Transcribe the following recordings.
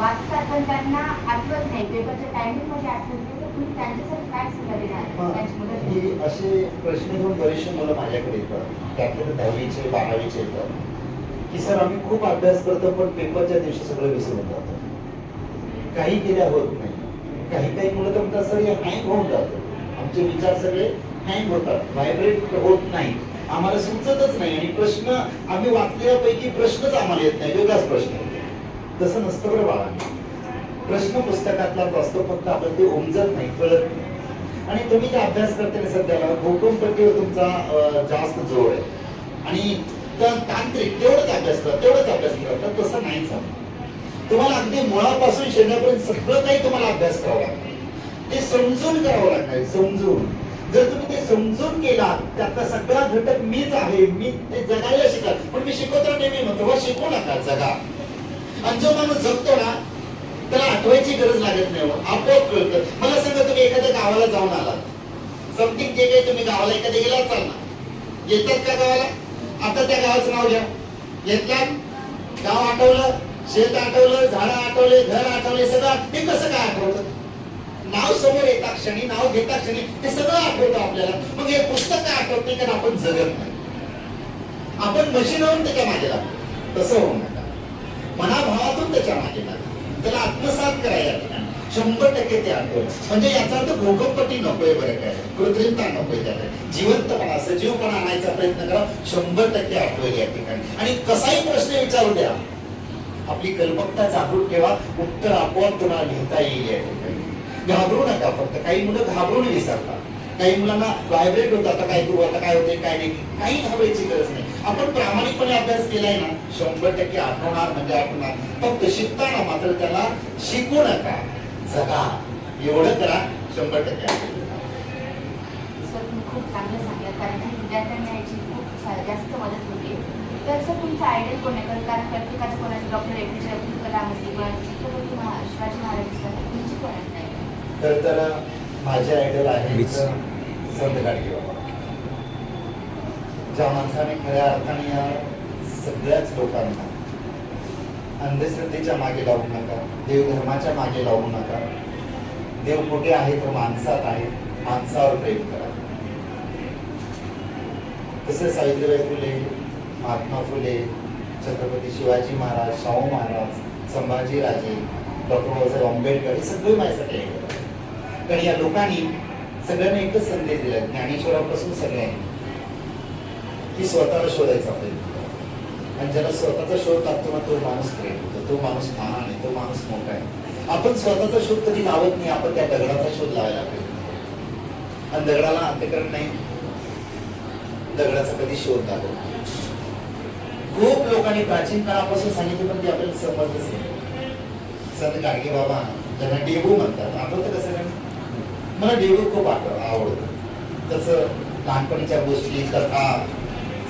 वाचतात पण त्यांना आठवत नाही. पेपरच्या टायमिंगमध्ये आठवत नाही तर तुम्ही त्यांच्यासाठी काय सल्ला देणार? ही असे प्रश्न घेऊन बरेचसे मुलं माझ्याकडे येतात. त्यातले दहावीचे बारावीचे येतात. की सर आम्ही खूप अभ्यास करतो पण पेपरच्या दिवशी सगळं विसरून जातो. काही केल्या होत नाही. काही काही मुलं तर म्हणतात सर हे हँग होऊन जातं. आमचे विचार सगळे हँग होतात. व्हायब्रेट होत नाही. आम्हाला सुचतच नाही. आणि प्रश्न आम्ही वाचलेल्यापैकी प्रश्नच आम्हाला येत नाही. वेगळाच प्रश्न तसं नसतं बरं बाळा. प्रश्न पुस्तकातलाच असतो फक्त आपण ते उमजत नाही कळत नाही. आणि तुम्ही जे अभ्यास करते ना सध्याला भूकंपट्टीवर तुमचा जास्त जोर आहे. आणि तांत्रिक तेवढंच अभ्यास कर तेवढंच अभ्यास करतात तसं नाही चालत. तुम्हाला अगदी मुळापासून शेण्यापर्यंत सगळं काही तुम्हाला अभ्यास करावा लागतो. ते समजून करावं लागणार समजून. जर तुम्ही ते समजून केला त्यातला सगळा घटक मीच आहे मी ते जगायला शिका पण मी शिकवतो नेहमी म्हणतो "वा, शिकू नका जगा. आणि जो माणूस जगतो ना त्याला आठवायची गरज लागत नाही हो. आपोआप कळतं. मला सांगा तुम्ही एखाद्या गावाला जाऊन आलात. समथिंग जे काही तुम्ही गावाला एखाद्या गेला चाल ना येतात का गावाला? आता त्या गावाचं नाव घ्या. घेतला. गाव आठवलं शेत आठवलं झाडं आठवले घर आठवले सगळं हे कसं काय आठवतं? नाव समोर येता क्षणी नाव घेता क्षणी ते सगळं आठवतं आपल्याला. मग हे पुस्तक काय आठवत नाही? कारण आपण जगत नाही. आपण मशीन होऊन त्याच्यामागे लागतो. तसं होऊ मनाभावातून त्याच्यामागे लागला. त्याला आत्मसात करायला शंभर टक्के ते आठवलं. म्हणजे याचा अर्थ भोगपट्टी नकोय बरं काय. कृत्रिमता नकोय त्याला जिवंतपणा सजीवपणा आणायचा प्रयत्न करा. शंभर टक्के आठवेल या ठिकाणी. आणि कसाही प्रश्न विचारू द्या. आपली कल्पकता जागृत ठेवा. उत्तर आपोआप तुम्हाला लिहिता येईल या ठिकाणी. घाबरू नका फक्त. काही मुलं घाबरून विसरतात. काही मुलांना व्हायब्रेट होतं आता काय करू आता काय होते काय नाही काही घाबरायची गरज नाही. आपण प्रामाणिकपणे अभ्यास केलाय ना शंभर टक्के आठवणार म्हणजे आठवणार. फक्त शिकताना मात्र त्याला शिकू नका. जगा. एवढं करा शंभर टक्के खूप चांगलं सांगितलं कारण विद्यार्थ्यांना याची खूप जास्त मदत होते. तर सर तुमचं आयडियल कोण आहे? कारण- कारण प्रत्येकाचं कोणाचं डॉक्टर एपीजे अब्दुल कलाम असते कोणाची छत्रपती महा शिवाजी महाराज असतात तुमची कोण आहे? तर तर माझे आयडल आहे. संत गाडगे बाबा. ज्या माणसाने खऱ्या अर्थाने या सगळ्याच लोकांना अंधश्रद्धेच्या मागे लावू नका देवधर्माच्या मागे लावू नका. देव कुठे आहे तो माणसात आहे माणसावर प्रेम करा. तसे सावित्रीबाई फुले महात्मा फुले छत्रपती शिवाजी महाराज शाहू महाराज संभाजी राजे डॉक्टर बाबासाहेब आंबेडकर हे सगळे माझ्यासाठी तर कारण या लोकांनी सगळ्यांना एकच संदेश दिला ज्ञानेश्वरापासून सगळ्यांनी. की स्वतःला शोधायचा प्रयत्न आणि ज्याला स्वतःचा शोध लागतो ना तो माणूस ग्रेट होतो तो माणूस महान आहे तो माणूस मोठा आहे. आपण स्वतःचा शोध कधी लावत नाही आपण त्या दगडाचा शोध लावायला पाहिजे आणि दगडाला अंत्यकरण नाही. दगडाचा कधी शोध लागत खूप लोकांनी प्राचीन काळापासून सांगितलं पण ते आपल्याला समजलंच नाही. संत गाडगे बाबा त्यांना डेबू म्हणतात. आठवतं कसं काय मला डेबू खूप आवडतं तसं लहानपणीच्या गोष्टी कथा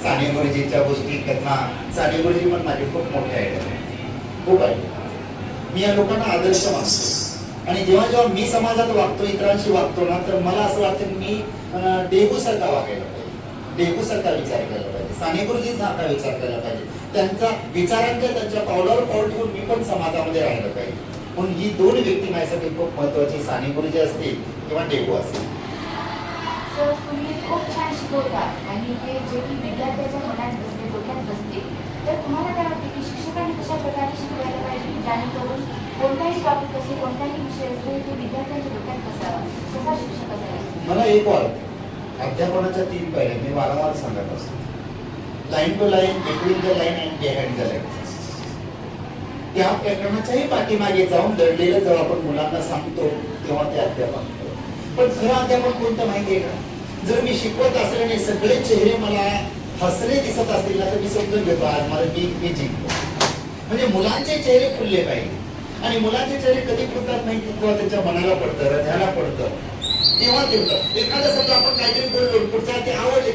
साने गुरुजीच्या गोष्टी कथा. साने गुरुजी पण माझे खूप मोठे आहे खूप आहे मी या लोकांना आदर्श मानतो. आणि जेव्हा जेव्हा मी समाजात वागतो इतरांशी वागतो ना तर मला असं वाटतं की मी डेगू डेबूसारखा वागायला पाहिजे. डेबूसारखा विचार केला पाहिजे. साने गुरुजी सारखा विचार केला पाहिजे. त्यांचा विचारांच्या त्यांच्या पावलावर पाऊल ठेवून मी पण समाजामध्ये राहिलं पाहिजे. म्हणून ही दोन व्यक्ती माझ्यासाठी खूप महत्वाची साने गुरुजी असतील किंवा डेबू असतील. सर तुम्ही खूप छान शिकवता आणि ते जे की विद्यार्थ्याच्या मनात बसते डोक्यात बसते तर तुम्हाला काय वाटते की शिक्षकांनी कशा प्रकारे शिकवायला पाहिजे? कोणताही टॉपिक असेल कोणताही विषय असेल ते विद्यार्थ्यांच्या डोक्यात बसावा. कसा शिक्षक असावा? मला एक वाटतं अध्यापनाच्या तीन पायऱ्या मी वारंवार सांगत असतो. Line to line between the line and behind the line त्या प्रकरणाच्याही पाठीमागे जाऊन दडलेलं जेव्हा आपण मुलांना सांगतो तेव्हा ते अध्यापन पण खरं अध्यापन कोणतं माहितीये का? जर मी शिकवत असल्याने सगळे चेहरे मला हसरे दिसत असतील ना तर मी समजून घेतो आज मला मी मी जिंकतो म्हणजे मुलांचे चेहरे खुलले पाहिजे. आणि मुलांचे चेहरे कधी खुलतात नाही किंवा त्यांच्या मनाला पडतं हृदयाला पडतं तेव्हा ते होतं एखादं समजा आपण काहीतरी बोललो पुढचा ते आवडले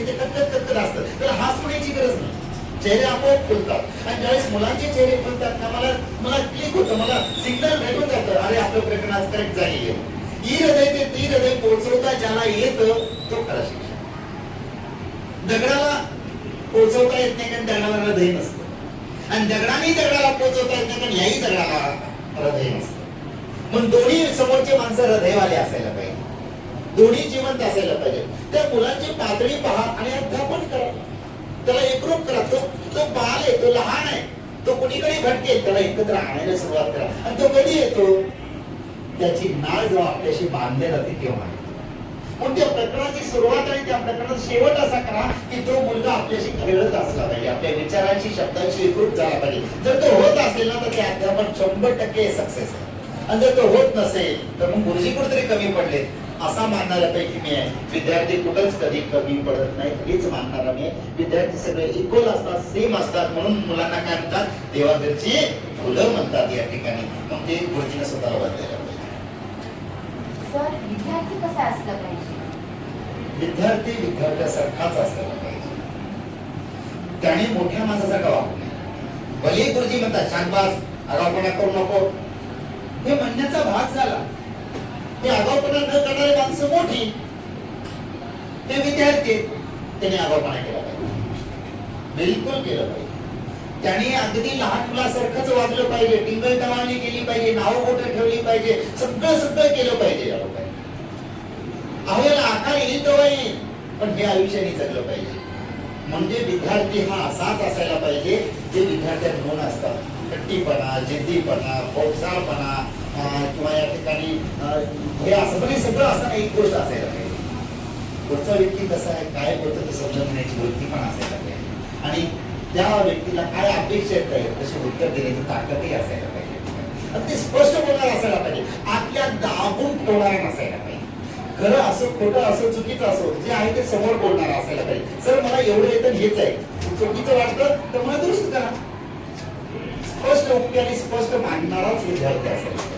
चेहरे आपोआप खुलतात. आणि ज्यावेळेस मुलांचे चेहरे खुलतात ना मला मला क्लिक होतं मला सिग्नल भेटून जातं. अरे आपलं प्रकरण आज करेक्ट झालेली आहे. ई हृदय ते ती हृदय पोहोचवता ज्याला येतं तो खरा शिक्षक. दगडाला पोहोचवता येत नाही कारण दगडाला हृदय नसतं. आणि दगडाने दगडाला पोहोचवता येत नाही कारण याही दगडाला हृदय नसतं. मग दोन्ही समोरचे माणसं हृदयवाले असायला पाहिजे. दोन्ही जिवंत असायला पाहिजे. त्या मुलांची पातळी पहा आणि अध्यापन करा. त्याला एकरूप करा. तो तो बाल आहे तो लहान आहे. तो कुणीकडे भटकेल त्याला एकत्र आणायला सुरुवात करा. आणि तो कधी येतो? त्याची नाळ जेव्हा आपल्याशी बांधले जाते तेव्हा. मग त्या प्रकरणाची सुरुवात आणि त्या प्रकरणाचा शेवट असा करा की तो मुलगा आपल्याशी खेळत असला पाहिजे. आपल्या विचारांशी शब्दांशी एकरूप झाला पाहिजे. जर तो होत असेल ना तर ते अध्यापन शंभर टक्के सक्सेस आहे. आणि जर तो होत नसेल तर मग गुरुजी कुठेतरी कमी पडले. असा मानणाऱ्यापैकी मी आहे. विद्यार्थी कुठंच कधी कमी पडत नाही हेच मानणारा मी आहे. विद्यार्थी सगळे इक्वल असतात सेम असतात म्हणून मुलांना काय म्हणतात? देवाघरची फुलं म्हणतात या ठिकाणी. मग ते गुरुजीने स्वतःला पाहिजे. सर विद्यार्थी कसा असला पाहिजे? विद्यार्थी विद्यार्थ्यासारखाच असायला पाहिजे. त्याने मोठ्या माणसासारखा वागू नये. भले गुरुजी म्हणतात शांतबास आगाऊपणा करू नको. हे म्हणण्याचा भाग झाला. ते आगावपणा न करणारे माणसं मोठी. ते विद्यार्थी आहेत. त्याने आगाऊपणा केला पाहिजे. बिलकुल केलं पाहिजे. त्याने अगदी लहान मुलासारखंच वागलं पाहिजे. टिंगल टवाळणी केली पाहिजे नाव मोठं ठेवली पाहिजे. सगळं सगळं केलं पाहिजे या लोकांनी. अहो याला आकार येईल तेव्हा येईल. पण हे आयुष्याने जगलं पाहिजे. म्हणजे विद्यार्थी हा असाच असायला पाहिजे. जे विद्यार्थ्यात गुण असतात. कट्टीपणा जिद्दीपणा फोकसाळपणा किंवा या ठिकाणी हे असं म्हणजे सगळं असताना एक गोष्ट असायला पाहिजे. पुढचा व्यक्ती कसा आहे काय बोलतो ते समजून घेण्याची वृत्ती पण असायला पाहिजे. आणि त्या व्यक्तीला काय अपेक्षा येत आहे तसे उत्तर देण्याची ताकदही असायला पाहिजे. आणि ते स्पष्ट बोलणार असायला पाहिजे. आतल्या दाबून ठेवणारा नसायला पाहिजे. खरं असं खोटं असो चुकीचं असो जे आहे ते समोर बोलणार असायला पाहिजे. सर मला एवढं येतं हेच आहे. चुकीचं वाटतं तर मला दुरुस्त करा. स्पष्ट उक्ती आणि स्पष्ट मांडणाराच विद्यार्थी असायला पाहिजे.